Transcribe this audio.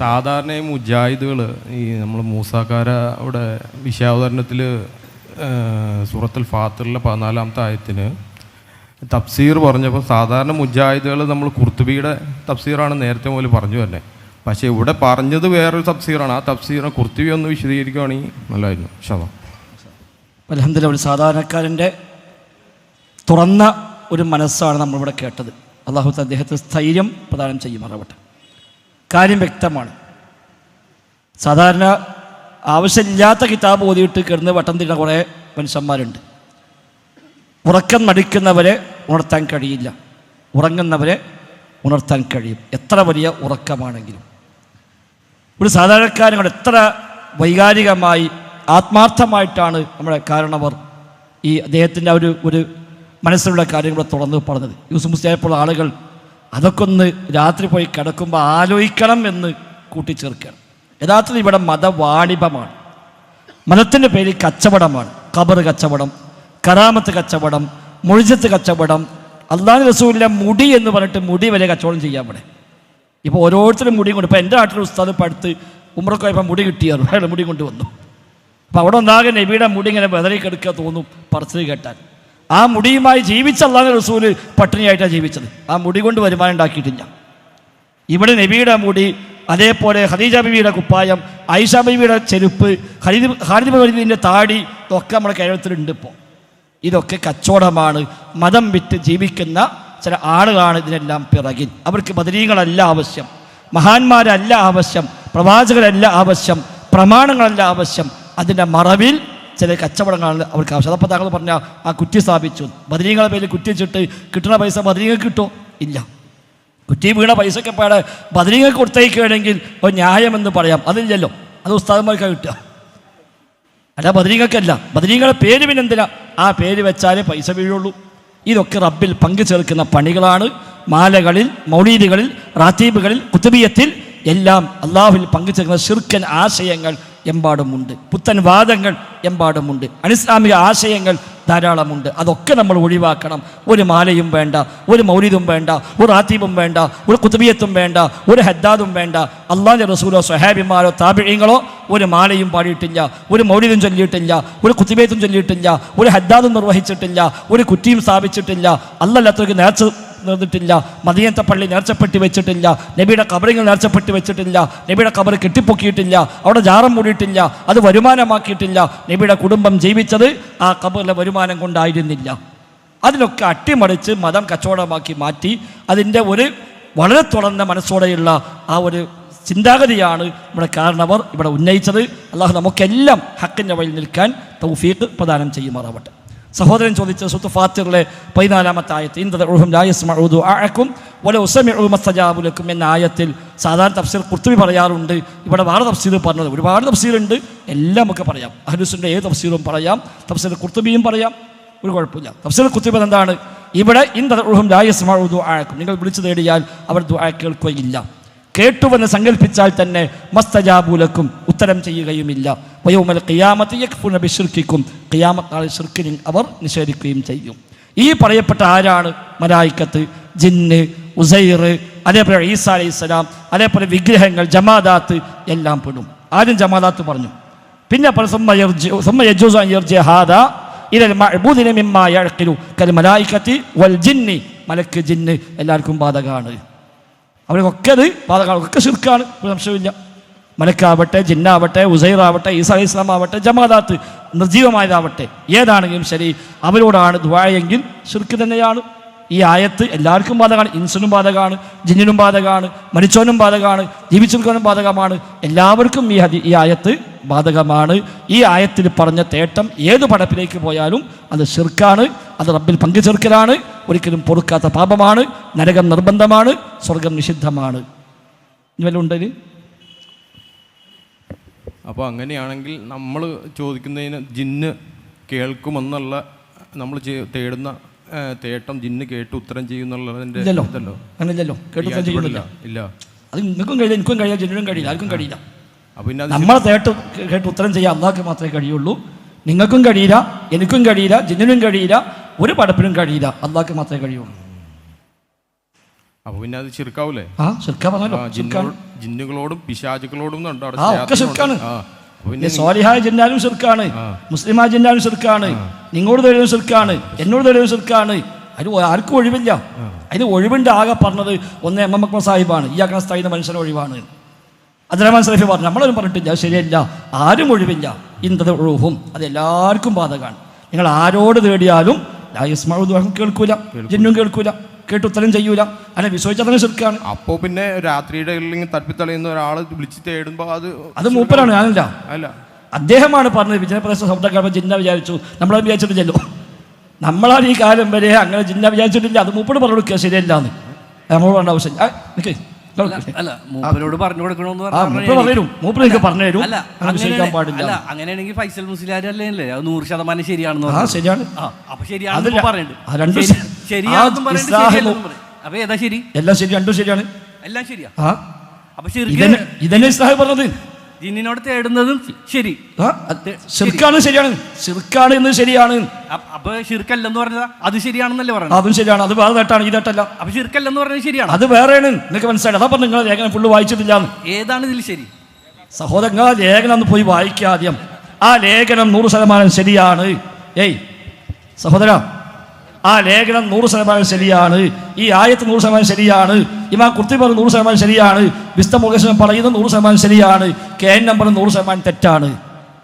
സാധാരണ ഈ മുജാഹിദുകൾ ഈ നമ്മൾ മൂസാക്കാര അവിടെ വിഷയാവതരണത്തിൽ സൂറത്തുൽ ഫാത്തിറിലെ പതിനാലാമത്തെ ആയത്തിന് തഫ്സീർ പറഞ്ഞപ്പോൾ സാധാരണ മുജാഹിദുകൾ നമ്മൾ കുർത്തുബിയുടെ തഫ്സീറാണ് നേരത്തെ മുതൽ പറഞ്ഞു തന്നെ പക്ഷേ ഇവിടെ പറഞ്ഞത് വേറൊരു തഫ്സീറാണ്. ആ തഫ്സീറിനെ കുർത്തുബി ഒന്ന് വിശദീകരിക്കുകയാണെങ്കിൽ നല്ലതായിരുന്നു. ഷാ അലഹമില്ല സാധാരണക്കാരന്റെ തുറന്ന ഒരു മനസ്സാണ് നമ്മളിവിടെ കേട്ടത്. അള്ളാഹു അദ്ദേഹത്തിന് സ്ഥൈര്യം പ്രദാനം ചെയ്യുമാറാവട്ടെ കാര്യം വ്യക്തമാണ്. സാധാരണ ആവശ്യമില്ലാത്ത കിതാബ് ഓതിയിട്ട് കിടന്ന് വട്ടം തിരിഞ്ഞ കുറേ മനുഷ്യന്മാരുണ്ട്. ഉറക്കം നടിക്കുന്നവരെ ഉണർത്താൻ കഴിയില്ല. ഉറങ്ങുന്നവരെ ഉണർത്താൻ കഴിയും. എത്ര വലിയ ഉറക്കമാണെങ്കിലും. ഒരു സാധാരണക്കാരങ്ങൾ എത്ര വൈകാരികമായി ആത്മാർത്ഥമായിട്ടാണ് നമ്മുടെ കാരണവർ ഈ അദ്ദേഹത്തിന്റെ ഒരു ഒരു മനസ്സിലുള്ള കാര്യങ്ങൾ തുറന്ന് പറഞ്ഞത്. യൂസുഫ് മുസ്ലിയായപ്പോൾ ആളുകൾ അതൊക്കെ ഒന്ന് രാത്രി പോയി കിടക്കുമ്പോൾ ആലോചിക്കണം എന്ന് കൂട്ടിച്ചേർക്കുകയാണ്. യഥാർത്ഥത്തിൽ ഇവിടെ മതവാണിഭമാണ്. മതത്തിന്റെ പേരിൽ കച്ചവടമാണ്. ഖബർ കച്ചവടം കറാമത്ത് കച്ചവടം മുഴിജത്ത് കച്ചവടം അള്ളാഹു റസൂലിന്റെ മുടി എന്ന് പറഞ്ഞിട്ട് മുടി വരെ കച്ചവടം ചെയ്യാൻ ഇവിടെ. ഇപ്പോൾ ഓരോരുത്തരും മുടിയും കൊണ്ട് ഇപ്പോൾ എന്റെ നാട്ടിൽ ഉസ്താദ് ഇപ്പോൾ അടുത്ത് ഉമ്രക്ക് പോയപ്പോൾ മുടി കിട്ടിയായിരുന്നു. അയാൾ മുടി കൊണ്ടുവന്നു അപ്പോൾ അവിടെ ഒന്നാകെ നബിയുടെ മുടി ഇങ്ങനെ വെതറി തോന്നും പറച്ചിൽ കേട്ടാൽ. ആ മുടിയുമായി ജീവിച്ച അള്ളാഹു റസൂൽ പട്ടിണിയായിട്ടാണ് ജീവിച്ചത്. ആ മുടി കൊണ്ട് വരുമാനം ഉണ്ടാക്കിയിട്ടില്ല. ഇവിടെ നബിയുടെ മുടി അതേപോലെ ഖദീജ ബിബിയുടെ കുപ്പായം ഐഷ ബിബിയുടെ ചെരുപ്പ് ഹരിദ് ഖാലിദ് ബിബിന്റെ താടി ഇതൊക്കെ നമ്മുടെ കേരളത്തിലുണ്ട് ഇപ്പോൾ ഇതൊക്കെ കച്ചവടമാണ്. മതം വിറ്റ് ജീവിക്കുന്ന ചില ആളുകളാണ് ഇതിനെല്ലാം പിറകിൽ. അവർക്ക് ബദരീകളല്ല ആവശ്യം. മഹാന്മാരല്ല ആവശ്യം. പ്രവാചകരല്ല ആവശ്യം. പ്രമാണങ്ങളല്ല ആവശ്യം. അതിന്റെ മറവിൽ ചില കച്ചവടങ്ങളാണ് അവർക്ക് ആവശ്യം. പറഞ്ഞാൽ പറഞ്ഞ ആ കുറ്റി സ്ഥാപിച്ചു. ബദരീങ്ങളെ പേരിൽ കുറ്റി വെച്ചിട്ട് കിട്ടുന്ന പൈസ ബദരീങ്ങൾക്ക് കിട്ടുമോ ഇല്ല. കുറ്റി വീണ പൈസയൊക്കെ പാടെ ബദരീങ്ങൾക്ക് കൊടുത്തേക്കുകയാണെങ്കിൽ ഒരു ന്യായമെന്ന് പറയാം. അതില്ലല്ലോ. അത് ഉസ്താദന്മാർക്കാണ് കിട്ടുക. അല്ല ബദരീങ്ങൾക്കല്ല ബദരീങ്ങളെ പേര് പിന്നെന്തിനാ ആ പേര് വെച്ചാലേ പൈസ വീഴുള്ളൂ. ഇതൊക്കെ റബ്ബിൽ പങ്കു ചേർക്കുന്ന പണികളാണ്. മാലകളിൽ മൗലീദുകളിൽ റാത്തീബുകളിൽ കുത്തുബിയത്തിൽ എല്ലാം അള്ളാഹുവിൽ പങ്കു ചേർക്കുന്ന ശിർക്കൻ ആശയങ്ങൾ എമ്പാടുമുണ്ട്. പുത്തൻ വാദങ്ങൾ എമ്പാടുമുണ്ട്. അനിസ്ലാമിക ആശയങ്ങൾ ധാരാളമുണ്ട്. അതൊക്കെ നമ്മൾ ഒഴിവാക്കണം. ഒരു മാലയും വേണ്ട ഒരു മൗലിദും വേണ്ട ഒരു ആത്തീബും വേണ്ട ഒരു കുത്തുബിയത്തും വേണ്ട ഒരു ഹദ്ദാദും വേണ്ട. അള്ളാഹിന്റെ റസൂലോ സ്വഹാബിമാരോ താപിഴയങ്ങളോ ഒരു മാലയും പാടിയിട്ടില്ല ഒരു മൗലിദും ചൊല്ലിയിട്ടില്ല ഒരു കുത്തുബിയത്തും ചൊല്ലിയിട്ടില്ല ഒരു ഹദ്ദാദും നിർവഹിച്ചിട്ടില്ല ഒരു കുറ്റിയും സ്ഥാപിച്ചിട്ടില്ല. അല്ലല്ലാത്തവർക്ക് നേർച്ച നിർന്നിട്ടില്ല മതിയത്തെ പള്ളി നേർച്ചപ്പെട്ടി വെച്ചിട്ടില്ല. നബിയുടെ കബറിങ്ങൾ നേർച്ചപ്പെട്ടി വെച്ചിട്ടില്ല. നബിയുടെ കബറ് കെട്ടിപ്പൊക്കിയിട്ടില്ല. അവിടെ ജാറം മൂടിയിട്ടില്ല. അത് വരുമാനമാക്കിയിട്ടില്ല. നബിയുടെ കുടുംബം ജീവിച്ചത് ആ കബറിലെ വരുമാനം കൊണ്ടായിരുന്നില്ല. അതിനൊക്കെ അട്ടിമറിച്ച് മതം കച്ചവടമാക്കി മാറ്റി അതിന്റെ ഒരു വളരെ തുറന്ന മനസ്സോടെയുള്ള ആ ഒരു ചിന്താഗതിയാണ് നമ്മുടെ കാരണവർ ഇവിടെ ഉന്നയിച്ചത്. അള്ളാഹു നമുക്കെല്ലാം ഹക്കിന്റെ വഴി നിൽക്കാൻ തൗഫീഖ് പ്രദാനം ചെയ്യുമാറാവട്ടെ. സഹോദരൻ ചോദിച്ച സുത്ത് ഫാത്തിറിലെ പതിനാലാമത്തെ ആയത്ത് ഇന്ദും ലായസ്മഊദു ആഴക്കും വല ഉസമിഅുമസ്തജാബുലക്കും എന്ന ആയത്തിൽ സാധാരണ തഫ്സീർ കുർത്തുവി പറയാറുണ്ട്. ഇവിടെ വേറെ തഫ്സീർ പറഞ്ഞത് ഒരുപാട് തഫ്സീറുണ്ട്. എല്ലാം നമുക്ക് പറയാം. അഹ്ലുസിന്റെ ഏത് തഫ്സീറും പറയാം. തഫ്സീർ കുർത്തുബിയും പറയാം. ഒരു കുഴപ്പമില്ല. തഫ്സീർ കുത്തുബി എന്താണ്? ഇവിടെ ഇന്ദും ലായസ്മഊദു ആഴക്കും നിങ്ങൾ വിളിച്ചു തേടിയാൽ അവർ ദുആ കേൾക്കുകയില്ല. കേട്ടുവെന്ന് സങ്കല്പിച്ചാൽ തന്നെ മസ്തജാബൂലക്കും ഉത്തരം ചെയ്യുകയുമില്ല. വയോമൽ ഖിയാമത്ത് യക്ഫുന ബിശ്ർക്കിക്കും ഖിയാമത്ത് നാളെ ഷിർക്കിനും അവർ നിഷേധിക്കുകയും ചെയ്യും. ഈ പറയപ്പെട്ട ആരാണ്? മലായിക്കത്ത് ജിന്ന് ഉസൈർ അതേപോലെ ഈസ അലൈഹി സ്വലാം അതേപോലെ വിഗ്രഹങ്ങൾ ജമാദാത്ത് എല്ലാം പെടും. ആദ്യം ജമാദാത്ത് പറഞ്ഞു. പിന്നെ മലക്ക് ജിന്ന് എല്ലാവർക്കും ബാധകമാണ് അവർക്കൊക്കെ അത് ബാധകമാണ് ഒക്കെ ശിർക്കാണ്. സംശയമില്ല മലക്കാവട്ടെ ജിന്നാവട്ടെ ഉസൈറാവട്ടെ ഈസാ ഇസ്ലാം ആവട്ടെ ജമാദാത്ത് നിർജീവമായതാവട്ടെ ഏതാണെങ്കിലും ശരി അവരോടാണ് ദ്വായെങ്കിൽ ശിർക്ക് തന്നെയാണ്. ഈ ആയത്ത് എല്ലാവർക്കും ബാധകമാണ്. ഇൻസിനും ബാധകമാണ് ജിന്നിനും ബാധകമാണ് മരിച്ചവനും ബാധകമാണ് ജീവിച്ചിരിക്കാനും ബാധകമാണ്. എല്ലാവർക്കും ഈ ഹതി ഈ ആയത്ത് ബാധകമാണ്. ഈ ആയത്തിൽ പറഞ്ഞ തേട്ടം ഏത് പടപ്പിലേക്ക് പോയാലും അത് ഷിർക്കാണ് അത് റബ്ബിൽ പങ്കുചേർക്കലാണ്. ഒരിക്കലും പൊറുക്കാത്ത പാപമാണ്. നരകം നിർബന്ധമാണ്. സ്വർഗം നിഷിദ്ധമാണ്. ഇനി വല്ലതും ഉണ്ടോ ഇതിൽ അപ്പോൾ അങ്ങനെയാണെങ്കിൽ നമ്മൾ ചോദിക്കുന്നതിന് ജിന്ന് കേൾക്കുമെന്നുള്ള നമ്മൾ തേടുന്ന തേട്ടം ജിന്ന് കേട്ട് ഉത്തരം ചെയ്യുന്നുള്ളതിന്റെ ഇതല്ലോ ഇല്ല അത് നിങ്ങൾക്കും കഴിയില്ല എനിക്കും കഴിയില്ല ജനനും കഴിയില്ല ആർക്കും കഴിയില്ല. അപ്പോൾ പിന്നെ അത് നമ്മളെ തേട്ട് കേട്ട് ഉത്തരം ചെയ്യാൻ അള്ളാഹ്ക്ക് മാത്രമേ കഴിയുള്ളൂ. നിങ്ങൾക്കും കഴിയില്ല എനിക്കും കഴിയില്ല ജിന്നിനും കഴിയില്ല ഒരു പടപ്പിനും കഴിയില്ല അള്ളാഹ്ക്ക് മാത്രമേ കഴിയുള്ളൂ. അപ്പൊ പിന്നെ അത് ചെറുക്കാവൂലേ ആ ശിർക്ക പറഞ്ഞല്ലോ. ശിർക്കാണ് ജിന്നുകളോടും പിശാചുകളോടും ഉണ്ട് അവിടെ ആ, ഒക്കെ ശിർക്കാണ്. ആ അപ്പൊ പിന്നെ സ്വാലിഹായ ജിന്നാലും ശിർക്കാണ് മുസ്ലിമായ ജിന്നാലും ശിർക്കാണ് നിങ്ങളോട് തെളിവ് ശിർക്കാണ് എന്നോട് തെളിവ് ശിർക്കാണ് അത് ആർക്കും ഒഴിവില്ല. അതിന് ഒഴിവിന്റെ ആകെ പറഞ്ഞത് ഒന്ന് എം എം അക്ബർ സാഹിബാണ്. ഈ അഗ്ന സ്ഥായി മനുഷ്യന് ഒഴിവാണ്. അതിനെ സലഫി പറഞ്ഞു നമ്മളൊന്നും പറഞ്ഞിട്ടില്ല. അത് ശരിയല്ല. ആരും ഒഴിവില്ല. ഇന്നത് ഒഴുവും അത് എല്ലാവർക്കും ബാധകമാണ്. നിങ്ങൾ ആരോട് തേടിയാലും ലായസ്മാവും കേൾക്കൂല. ജിന്നും കേൾക്കൂല. കേട്ട് ഉത്തരം ചെയ്യൂല. അല്ലെ വിശ്വസിച്ചതിന് ശിർക്കാണ്. അപ്പോ പിന്നെ രാത്രിയുടെ ഇല്ലെങ്കിൽ തപ്പിത്തളയുന്ന ഒരാൾ വിളിച്ച് തേടുമ്പോ അത് അത് മൂപ്പരാണ് ഞാനല്ല. അല്ല. അദ്ദേഹമാണ് പറഞ്ഞത് വിജയപ്രദേശ ശബ്ദക്കാരൻ ജിന്ന വിചാരിച്ചു. നമ്മളത് വിചാരിച്ചിട്ടില്ലല്ലോ. നമ്മളാണ് ഈ കാലം വരെ അങ്ങനെ ജിന്ന വിചാരിച്ചിട്ടില്ല. അത് മൂപ്പട് പറഞ്ഞു കൊടുക്കുക ശരിയല്ല എന്ന് നമ്മളോട് വേണ്ട ആവശ്യം അല്ല മൂപ്പരോട് പറഞ്ഞു കൊടുക്കണമെന്ന് പറഞ്ഞു അല്ല വിശ്വസിക്കാൻ പാടില്ല. അല്ല അങ്ങനെയാണെങ്കിൽ ഫൈസൽ മുസ്ലിയാർ അല്ലേ? അത് നൂറ് ശതമാനം ശരിയാണെന്ന്. ശരിയാണ്. അപ്പൊ അത് ശരിയാണെന്ന് ശരി- ശരി. ശരിയാണെന്നും ആ, ശരിയല്ലെന്നും പറയും അപ്പൊ ഏതാ ശരി? എല്ലാം ശരി രണ്ടും ശരിയാണ്. എല്ലാം ശരിയാ? ആ. അപ്പൊ ശരിക്കും ഇതന്നെ ഇതന്നെ ഇസ്ലാഹ് പറഞ്ഞത്. ജിന്നിനോട് തേടുന്നതും ശരി. ആ അത് ശിർക്കാണ് ശരിയാണ്. ശിർക്കാണ് എന്ന് ശരിയാണ്. അ- അപ്പൊ ഷിർക്കല്ലെന്ന് പറഞ്ഞതാ? അത് ശരിയാണെന്നല്ലേ പറഞ്ഞത്? അതും ശരിയാണ്. അത് വേറെ തെറ്റാണ് ഈ തെറ്റല്ല അപ്പൊ ഷിർക്കല്ലെന്ന് പറഞ്ഞത് ശരിയാണ്. അത് വേറെയാണ്. നിങ്ങൾക്ക് മനസ്സിലായി. അതാ പറഞ്ഞു നിങ്ങൾ ലേഖനം ഫുള്ള് വായിച്ചിട്ടില്ല എന്ന്. ഏതാണ് ഇതിൽ ശരി? സഹോദരങ്ങൾ ആ ലേഖനം ഒന്ന് പോയി വായിക്കുക ആദ്യം. ആ ലേഖനം നൂറ് ശതമാനം ശരിയാണ്. ഏയ് സഹോദര ആ ലേഖനം നൂറ് ശതമാനം ശരിയാണ്. ഈ ആയത്ത് നൂറ് ശതമാനം ശരിയാണ്. ഇമാ കുർത്തിബർ നൂറ് ശതമാനം ശരിയാണ്. വിസ്ത മുഖേശ്വരൻ പറയുന്നത് നൂറ് ശതമാനം ശരിയാണ്. കെ എൻ നമ്പർ നൂറ് ശതമാനം തെറ്റാണ്.